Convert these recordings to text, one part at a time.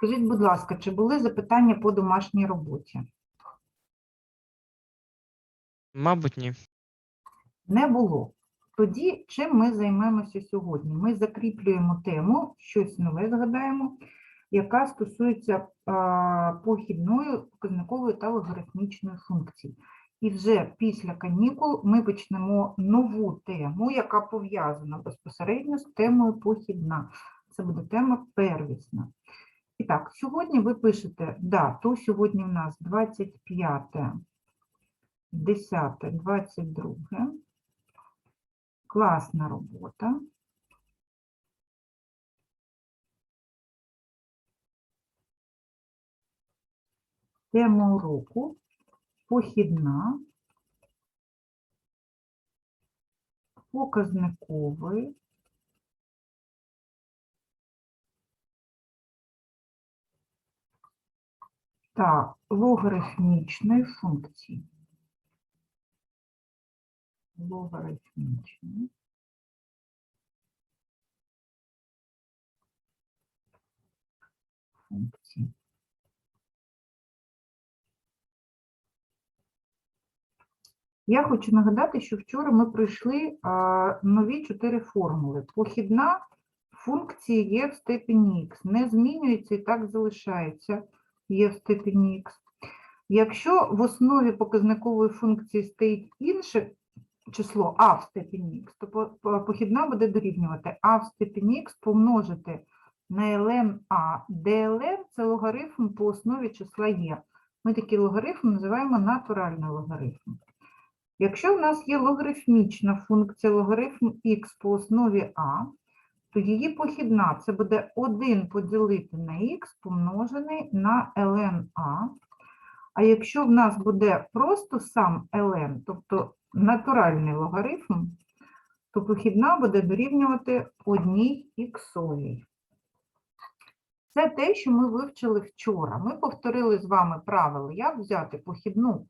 Скажіть, будь ласка, чи були запитання по домашній роботі? Мабуть, ні. Не було. Тоді чим ми займемося сьогодні? Ми закріплюємо тему, щось нове згадаємо, яка стосується похідної, показникової та логарифмічної функцій. І вже після канікул ми почнемо нову тему, яка пов'язана безпосередньо з темою похідна. Це буде тема первісна. І так, сьогодні ви пишете дату, сьогодні в нас 25, 10, 22. Класна робота. Тема уроку похідна, показниковий, та логарифмічної функції. Логарифмічної. Функції. Я хочу нагадати, що вчора ми пройшли нові чотири формули. Похідна функція є в степені х, не змінюється і так залишається є в степені х. Якщо в основі показникової функції стоїть інше число а в степені х, то по- по- похідна буде дорівнювати а в степені х помножити на ln а, де ln – це логарифм по основі числа є. Ми такий логарифм називаємо натуральний логарифм. Якщо в нас є логарифмічна функція логарифм х по основі а, то її похідна це буде 1 поділити на х помножений на ln а. А якщо в нас буде просто сам ln, тобто натуральний логарифм, то похідна буде дорівнювати 1 іксовій. Це те, що ми вивчили вчора. Ми повторили з вами правило, як взяти похідну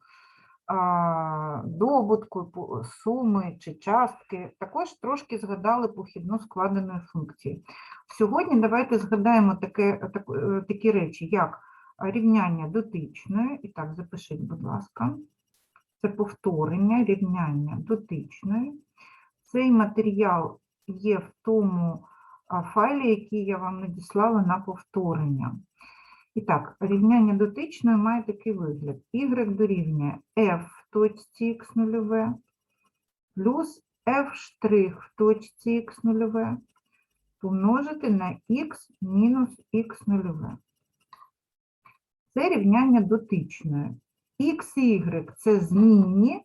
добутку, суми чи частки. Також трошки згадали похідну складеної функції. Сьогодні давайте згадаємо таке, так, е, такі речі, як рівняння дотичної. І так, запишіть, будь ласка. Це повторення рівняння дотичної. Цей матеріал є в тому файлі, який я вам надіслала на повторення. І так, рівняння дотичної має такий вигляд. Y дорівнює f в точці x нульове плюс f' в точці x нульове помножити на x мінус x нульове. Це рівняння дотичної. X і y – це змінні,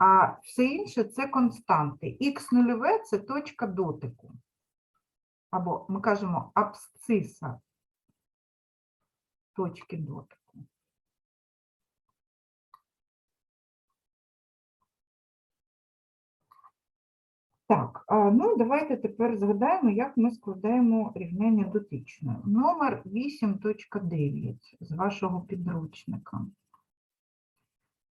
а все інше – це константи. Х нульове – це точка дотику. Або ми кажемо абсциса точки дотику. Так, ну давайте тепер згадаємо, як ми складаємо рівняння дотичної. Номер 8.9 з вашого підручника.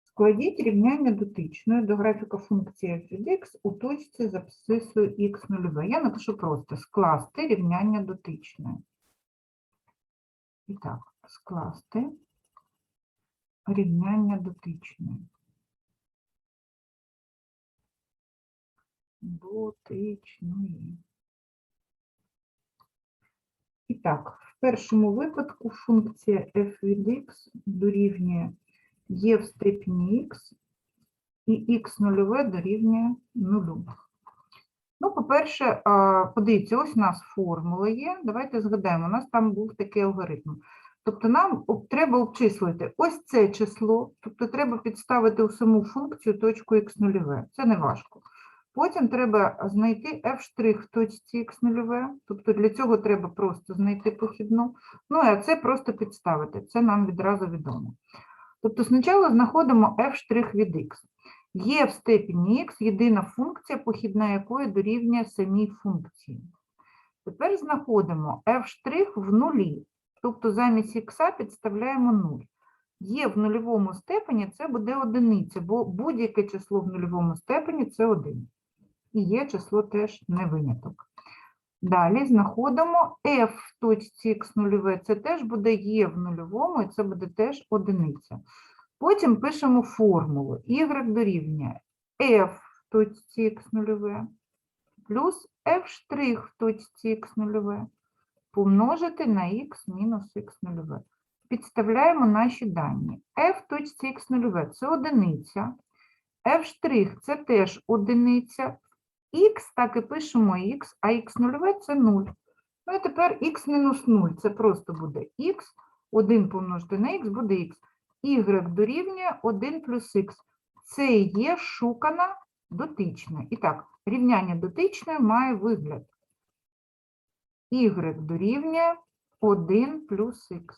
Складіть рівняння дотичної до графіка функції f від x у точці з абсцисою x нульове. Я напишу просто скласти рівняння дотичної. І так, скласти рівняння дотичної. Дотичної. І так, в першому випадку функція f від x дорівнює є в степені х, і х нульове дорівнює нулю. Ну, по-перше, подивіться, ось у нас формула є. Давайте згадаємо, у нас там був такий алгоритм. Тобто нам треба обчислити ось це число, тобто треба підставити у саму функцію точку х нульове. Це не важко. Потім треба знайти f' в точці х нульове, тобто для цього треба просто знайти похідну. Ну, а це просто підставити, це нам відразу відомо. Тобто спочатку знаходимо f' від x. Є в степені x єдина функція, похідна якої дорівнює самій функції. Тепер знаходимо f' в нулі, тобто замість х підставляємо 0. Є в нульовому степені, це буде одиниця, бо будь-яке число в нульовому степені це 1. І є число теж не виняток. Далі знаходимо f в точці x нульове, це теж буде є в нульовому, і це буде теж одиниця. Потім пишемо формулу y дорівнює f в точці x нульове плюс f' в точці x нульове помножити на x мінус x нульове. Підставляємо наші дані. f точці x нульове – це одиниця, f' – це теж одиниця, х, так і пишемо х, а х нульове – це 0. Ну і тепер х мінус 0 – це просто буде х, 1 помножити на х буде х. y дорівнює 1 плюс х. Це є шукана дотична. І так, рівняння дотичної має вигляд. Y дорівнює 1 плюс х.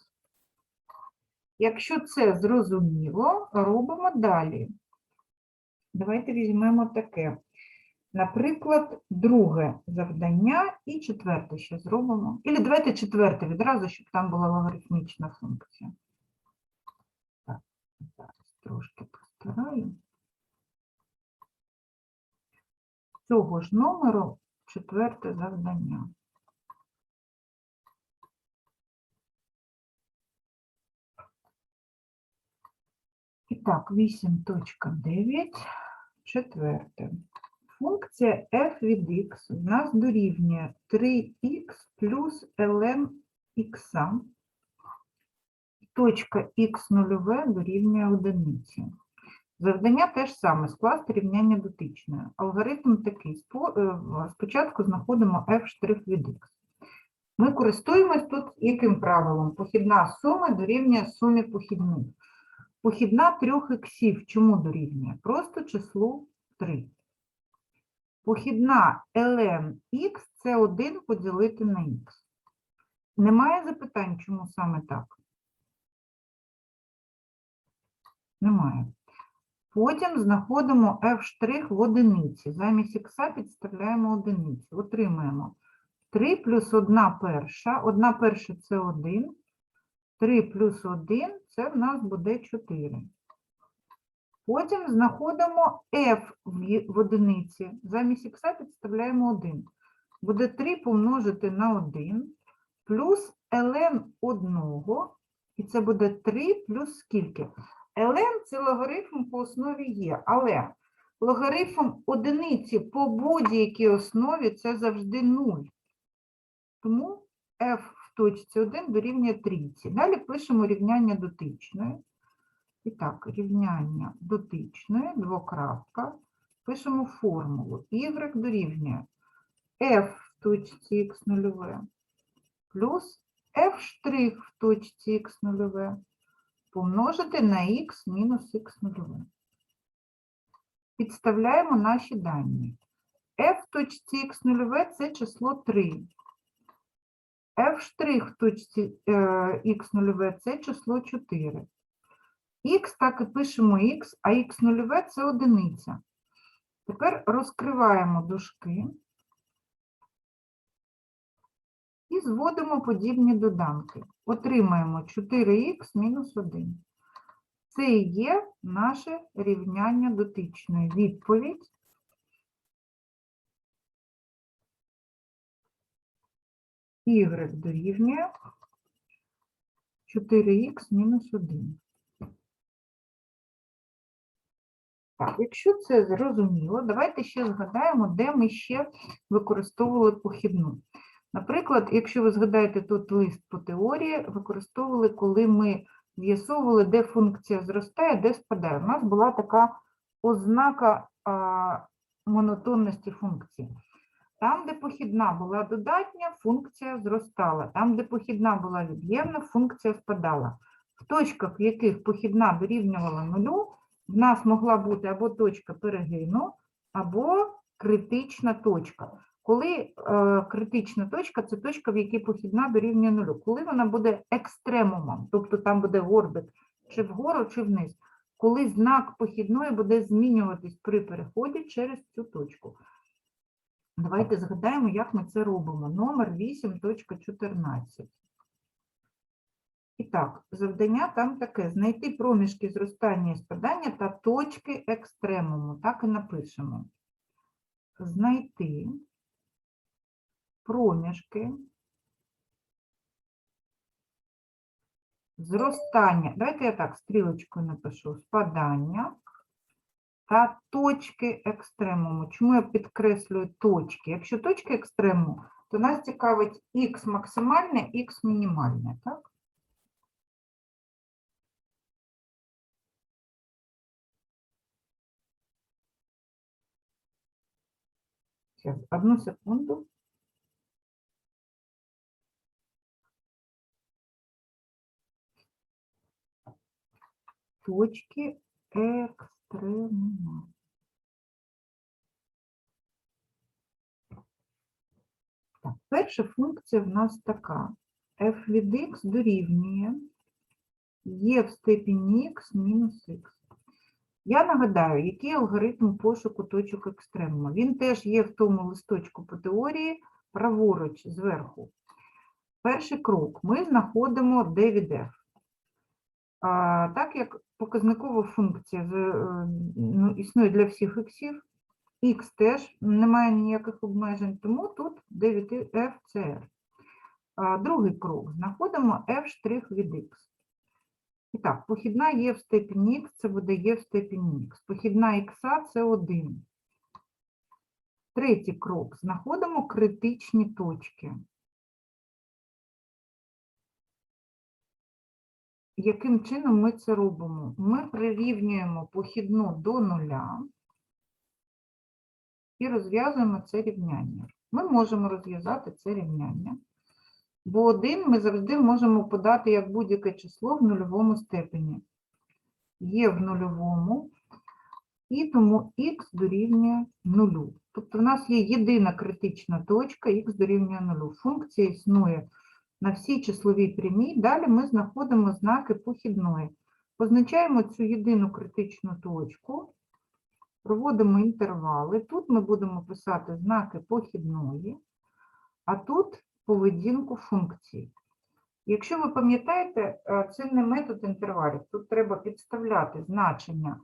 Якщо це зрозуміло, робимо далі. Давайте візьмемо таке. Наприклад, друге завдання і четверте ще зробимо. Ілі давайте четверте відразу, щоб там була логарифмічна функція. Так, зараз трошки постараю. Цього ж номеру четверте завдання. І так, 8.9, четверте. Функція f від x в нас дорівнює 3x плюс ln x. Точка x нульове дорівнює одиниці. Завдання теж саме скласти рівняння дотичне. Алгоритм такий. Е, Спочатку знаходимо f' від x. Ми користуємось тут яким правилом? Похідна сума дорівнює сумі похідних. Похідна трьох іксів чому дорівнює? Просто числу 3. Похідна ln x – це 1 поділити на х. Немає запитань, чому саме так? Немає. Потім знаходимо f' в одиниці. Замість х підставляємо одиницю. Отримаємо 3 плюс 1 перша. 1 перша – це 1. 3 плюс 1 – це в нас буде 4. Потім знаходимо f в одиниці. Замість х підставляємо 1. Буде 3 помножити на 1 плюс ln 1. І це буде 3 плюс скільки? ln – це логарифм по основі є, але логарифм одиниці по будь-якій основі – це завжди 0. Тому f точці 1 дорівнює трійці. Далі пишемо рівняння дотичної. І так, рівняння дотичної, двокрапка. Пишемо формулу. y дорівнює f в точці х нульове плюс f' в точці х нульове помножити на х мінус х нульове. Підставляємо наші дані. f в точці х нульове – це число 3. F' в точці е, х нульове – це число 4. Х так і пишемо х, а х нульове – це одиниця. Тепер розкриваємо дужки і зводимо подібні доданки. Отримаємо 4х мінус 1. Це і є наше рівняння дотичної. Відповідь y дорівнює 4х мінус 1. Так, якщо це зрозуміло, давайте ще згадаємо, де ми ще використовували похідну. Наприклад, якщо ви згадаєте тут лист по теорії, використовували, коли ми з'ясовували, де функція зростає, де спадає. У нас була така ознака а, монотонності функції. Там, де похідна була додатня, функція зростала. Там, де похідна була від'ємна, функція спадала. В точках, в яких похідна дорівнювала нулю, в нас могла бути або точка перегину, або критична точка. Коли е, критична точка це точка, в якій похідна дорівнює нулю. Коли вона буде екстремумом, тобто там буде горбик чи вгору, чи вниз, коли знак похідної буде змінюватись при переході через цю точку. Давайте згадаємо, як ми це робимо. Номер 8.14. І так, завдання там таке: знайти проміжки зростання і спадання та точки екстремуму. Так і напишемо. Знайти проміжки зростання. Давайте я так стрілочкою напишу спадання та точки екстремуму. Чому я підкреслюю точки? Якщо точки екстремуму, то нас цікавить х максимальне, х мінімальне, так? Сейчас, одну секунду. Точки экстремума. Так, перша функція в нас така. f від x дорівнює є в степені x мінус x. Я нагадаю, який алгоритм пошуку точок екстремуму. Він теж є в тому листочку по теорії, праворуч, зверху. Перший крок. Ми знаходимо d від f. Так як показникова функція е, ну, існує для всіх іксів, х теж немає ніяких обмежень, тому тут d від f це r. Другий крок. Знаходимо f' від x. І так, похідна є в степені х, це буде є в степені х. Похідна х це 1. Третій крок. Знаходимо критичні точки. Яким чином ми це робимо? Ми прирівнюємо похідну до нуля і розв'язуємо це рівняння. Ми можемо розв'язати це рівняння. Бо 1 ми завжди можемо подати як будь-яке число в нульовому степені. Є в нульовому, і тому х дорівнює нулю. Тобто в нас є єдина критична точка, х дорівнює нулю. Функція існує на всій числовій прямій. Далі ми знаходимо знаки похідної. Позначаємо цю єдину критичну точку, проводимо інтервали. Тут ми будемо писати знаки похідної, а тут поведінку функції. Якщо ви пам'ятаєте, е, це не метод інтервалів. Тут треба підставляти значення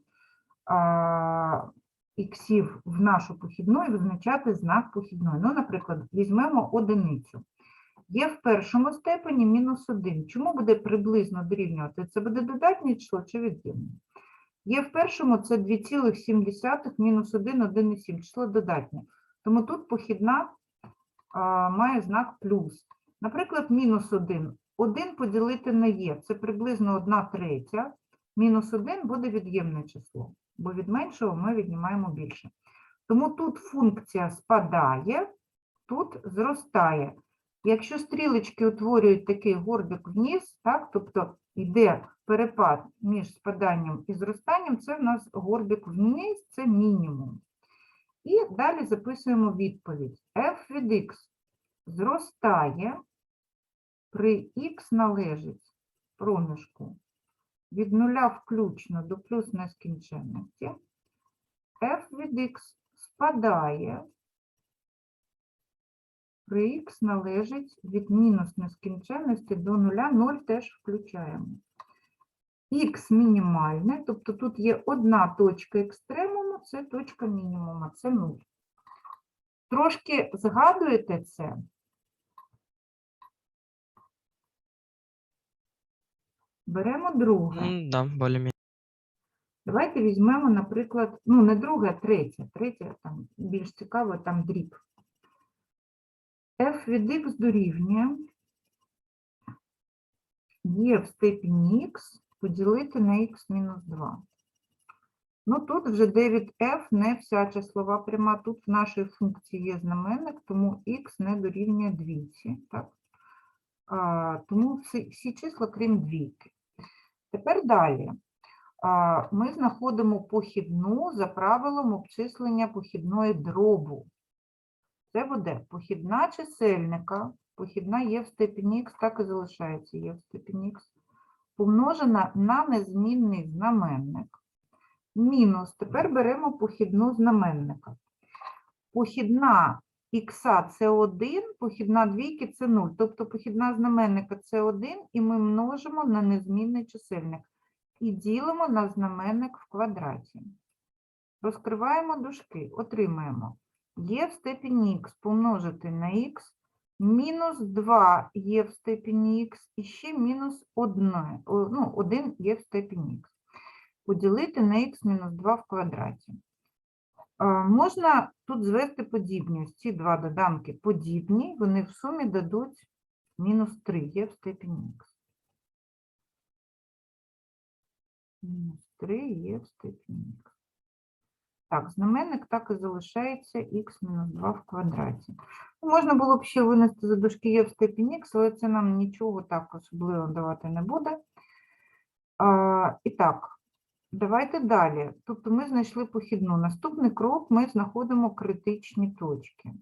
а, іксів в нашу похідну і визначати знак похідної. Ну, наприклад, візьмемо одиницю. Є в першому степені мінус 1. Чому буде приблизно дорівнювати? Це буде додатнє число чи від'ємне? Є в першому це 2,7 мінус 1, 1,7, число додатнє. Тому тут похідна а, має знак плюс. Наприклад, мінус 1. 1 поділити на є, це приблизно 1 третя. Мінус 1 буде від'ємне число, бо від меншого ми віднімаємо більше. Тому тут функція спадає, тут зростає. Якщо стрілочки утворюють такий горбик вниз, так, тобто йде перепад між спаданням і зростанням, це в нас горбик вниз, це мінімум. І далі записуємо відповідь. f від x зростає при x належить проміжку від нуля включно до плюс нескінченності. f від x спадає при х належить від мінус нескінченності до нуля, 0 теж включаємо. Х мінімальне, тобто тут є одна точка екстремуму, це точка мінімума, це 0. Трошки згадуєте це? Беремо друге. Ну, да. Давайте візьмемо, наприклад, ну не друге, а третє. Третє там більш цікаво, там дріб. F від x дорівнює є в степені x поділити на x мінус 2. Ну тут вже 9f не вся числова пряма. Тут в нашій функції є знаменник, тому x не дорівнює двійці. Так? А, тому всі, всі числа, крім двійки. Тепер далі. А, Ми знаходимо похідну за правилом обчислення похідної дробу. Це буде похідна чисельника, похідна є в степені х, так і залишається є в степені х, помножена на незмінний знаменник. Мінус, тепер беремо похідну знаменника. Похідна х це 1, похідна двійки це 0. Тобто похідна знаменника це 1, і ми множимо на незмінний чисельник. І ділимо на знаменник в квадраті. Розкриваємо дужки, отримаємо є в степені х помножити на х мінус 2 є в степені х і ще мінус 1, ну, 1 є в степені х. Поділити на х мінус 2 в квадраті. Е, Можна тут звести подібні. Ось ці два доданки подібні, вони в сумі дадуть мінус 3 є в степені х. Мінус 3 є в степені х. Так, знаменник так і залишається х мінус 2 в квадраті. Ну, Можна було б ще винести за дужки є в степені х, але це нам нічого так особливо давати не буде. А, і так, давайте далі. Тобто ми знайшли похідну. Наступний крок ми знаходимо критичні точки.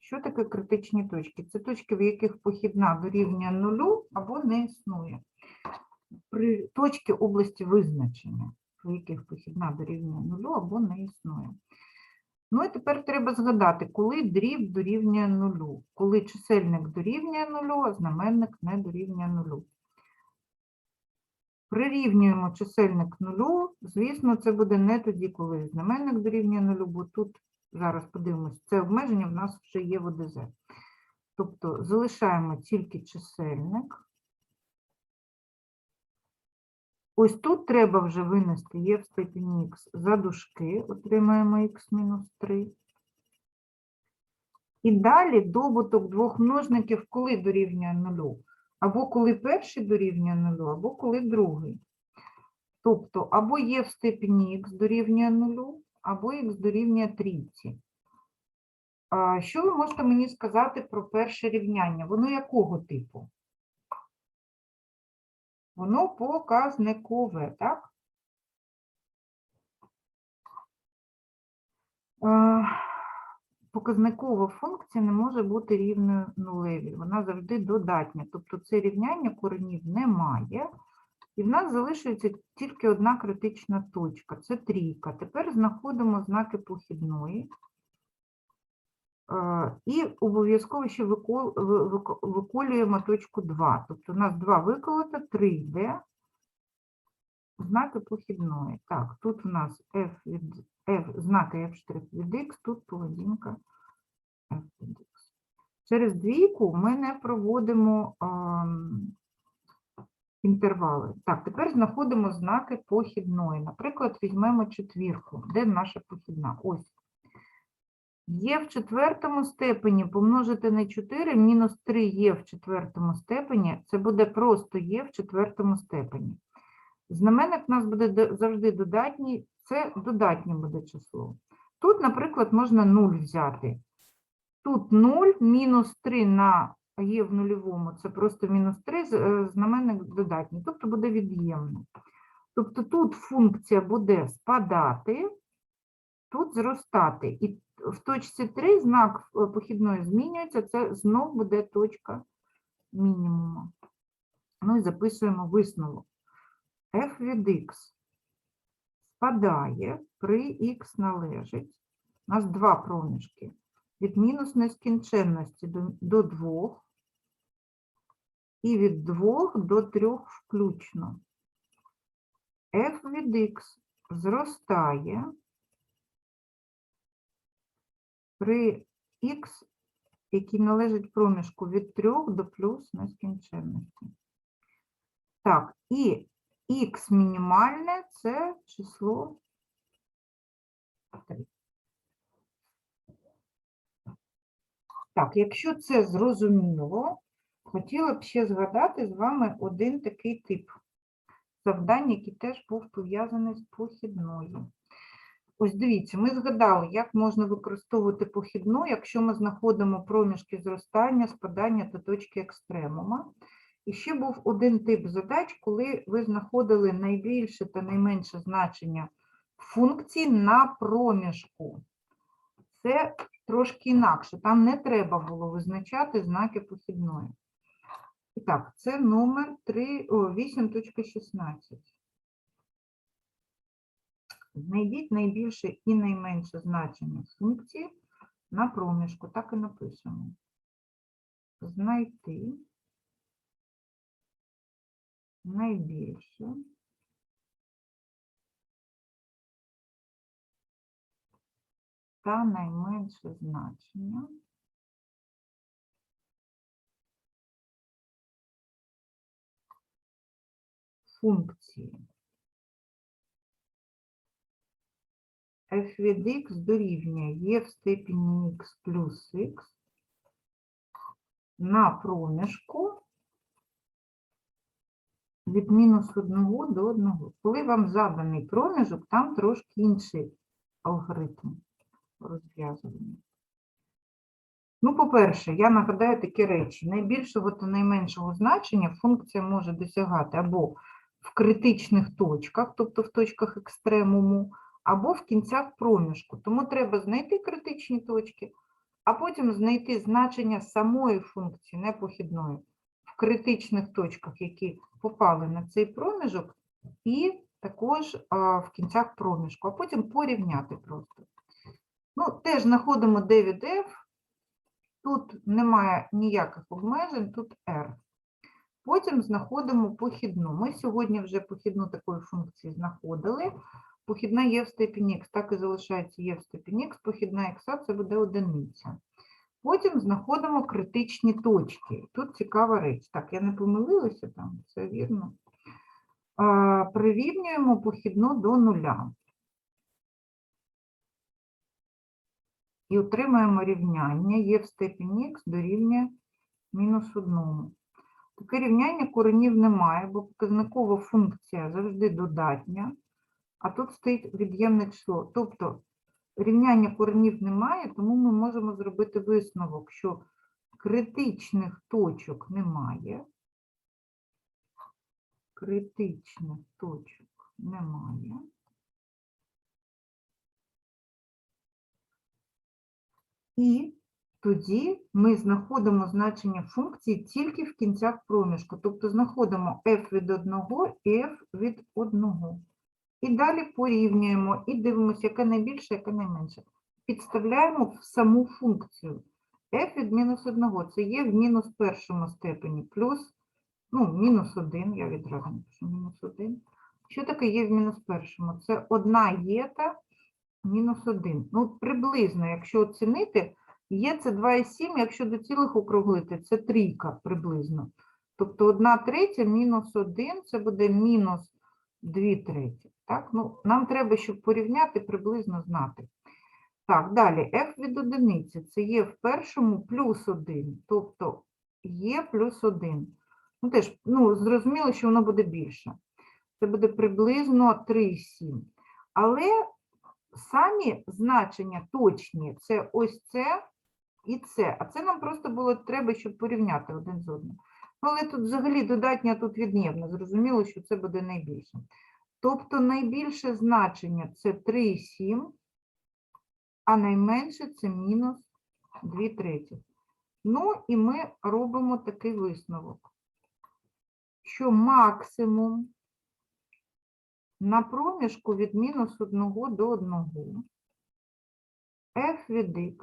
Що таке критичні точки? Це точки, в яких похідна дорівнює нулю або не існує. При точки області визначення, в яких похідна дорівнює нулю або не існує. Ну і тепер треба згадати, коли дріб дорівнює нулю, коли чисельник дорівнює нулю, а знаменник не дорівнює нулю. Прирівнюємо чисельник нулю, звісно, це буде не тоді, коли знаменник дорівнює нулю, бо тут, зараз подивимось, це обмеження в нас вже є в ОДЗ. Тобто залишаємо тільки чисельник. Ось тут треба вже винести є в степені х за дужки, отримаємо х мінус 3. І далі добуток двох множників, коли дорівнює нулю. Або коли перший дорівнює нулю, або коли другий. Тобто, або є в степені х дорівнює нулю, або х дорівнює трійці. Що ви можете мені сказати про перше рівняння? Воно якого типу? Воно показникове, так? Е, Показникова функція не може бути рівною нулеві. Вона завжди додатня. Тобто це рівняння коренів немає. І в нас залишується тільки одна критична точка. Це трійка. Тепер знаходимо знаки похідної. І обов'язково ще викол- ви- вик- виколюємо точку 2. Тобто у нас 2 виколота, 3 йде. Знаки похідної. Так, тут у нас f від f, знаки f' від x, тут поведінка f від x. Через двійку ми не проводимо ам, інтервали. Так, тепер знаходимо знаки похідної. Наприклад, візьмемо четвірку. Де наша похідна? Ось. Є в четвертому степені помножити на 4, мінус 3 є в четвертому степені, це буде просто є в четвертому степені. Знаменник у нас буде завжди додатній, це додатнє буде число. Тут, наприклад, можна 0 взяти. Тут 0, мінус 3 на є в нульовому, це просто мінус 3, е, знаменник додатній, тобто буде від'ємний. Тобто тут функція буде спадати, тут зростати. І в точці 3 знак е, похідної змінюється, це знов буде точка мінімуму. Ну і записуємо висновок. f від x спадає, при x належить. У нас два проміжки. Від мінус нескінченності до, до 2 і від 2 до 3 включно. f від x зростає при х, який належить проміжку від 3 до плюс нескінченності. Так, і х мінімальне це число 3. Так, якщо це зрозуміло, хотіла б ще згадати з вами один такий тип завдань, який теж був пов'язаний з похідною. Ось дивіться, ми згадали, як можна використовувати похідну, якщо ми знаходимо проміжки зростання, спадання та точки екстремума. І ще був один тип задач, коли ви знаходили найбільше та найменше значення функцій на проміжку. Це трошки інакше. Там не треба було визначати знаки похідної. І так, це номер 8.16. Знайдіть найбільше і найменше значення функції на проміжку, так і напишемо. Знайти найбільше та найменше значення. Функції. F від x дорівнює в степені x плюс x на проміжку від мінус 1 до 1. Коли вам заданий проміжок, там трошки інший алгоритм розв'язування. Ну, по-перше, я нагадаю такі речі. Найбільшого та найменшого значення функція може досягати або в критичних точках, тобто в точках екстремуму, або в кінцях проміжку. Тому треба знайти критичні точки, а потім знайти значення самої функції, не похідної, в критичних точках, які попали на цей проміжок, і також в кінцях проміжку, а потім порівняти просто. Ну, теж знаходимо d від f. Тут немає ніяких обмежень, тут r. Потім знаходимо похідну. Ми сьогодні вже похідну такої функції знаходили. Похідна є в степені х, так і залишається є в степені х, похідна х це буде одиниця. Потім знаходимо критичні точки. Тут цікава реч. Так, я не помилилася там, все вірно. А, Прирівнюємо похідну до нуля. І отримаємо рівняння є в степені х дорівнює мінус 1. Таке рівняння коренів немає, бо показникова функція завжди додатня, а тут стоїть від'ємне число. Тобто рівняння коренів немає, тому ми можемо зробити висновок, що критичних точок немає. Критичних точок немає. І тоді ми знаходимо значення функції тільки в кінцях проміжку. Тобто знаходимо f від 1 і f від 1. І далі порівнюємо і дивимося, яка найбільша, яка найменша. Підставляємо в саму функцію. f від мінус 1 це є в мінус першому степені, плюс ну, мінус 1, я відразу напишу мінус 1. Що таке є в мінус першому? Це одна єта мінус 1. Ну, приблизно, якщо оцінити, є це 2,7, якщо до цілих округлити, це трійка приблизно. Тобто 1 третя мінус 1, це буде мінус 2 треті. Так? Ну, нам треба, щоб порівняти, приблизно знати. Так, далі, f від одиниці, це є в першому плюс 1, тобто є плюс 1. Ну, теж, ну, зрозуміло, що воно буде більше. Це буде приблизно 3,7. Але самі значення точні це ось це і це. А це нам просто було треба, щоб порівняти один з одним. Ну, але тут взагалі додатня тут від'ємне. Зрозуміло, що це буде найбільше. Тобто найбільше значення це 3,7, а найменше це мінус 2 треті. Ну і ми робимо такий висновок, що максимум на проміжку від мінус 1 до 1 f від x.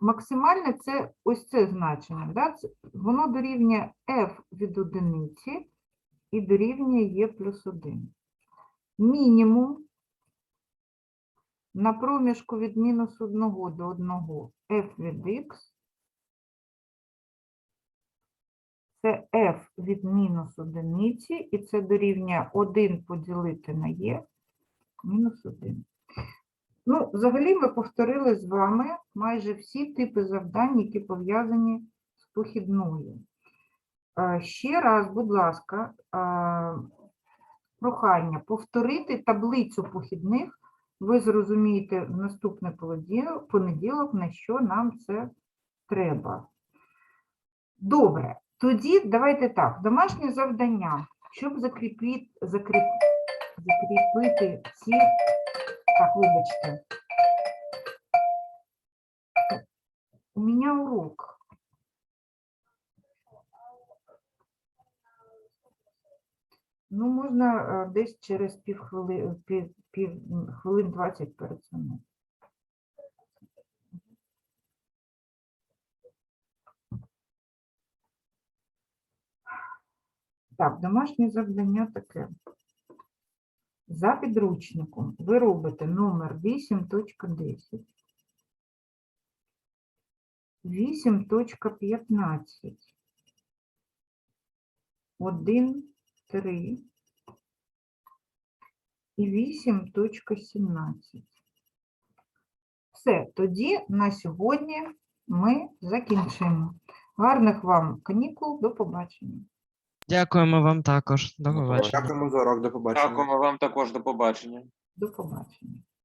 Максимальне це ось це значення. Да? Воно дорівнює f від одиниці і дорівнює є плюс 1. Мінімум на проміжку від мінус 1 до 1 f від x це f від мінус одиниці, і це дорівнює 1 поділити на e мінус 1. Ну, взагалі ми повторили з вами майже всі типи завдань, які пов'язані з похідною. Ще раз, будь ласка, прохання повторити таблицю похідних. Ви зрозумієте в наступний понеділок, на що нам це треба. Добре, тоді давайте так, домашнє завдання, щоб закріпити, закріп, закріпити ці. Так, вибачте. У меня урок. Ну, можна е, десь через півхвили, пів, пів, хвилин 20 перед цим. Так, домашнє завдання таке. За підручником ви робите номер 8.10, 8.15, 1, 3 і 8.17. Все, тоді на сьогодні ми закінчимо. Гарних вам канікул, до побачення. Дякуємо вам також. До побачення. Дякуємо за урок, до побачення. Дякуємо вам також до побачення. До побачення.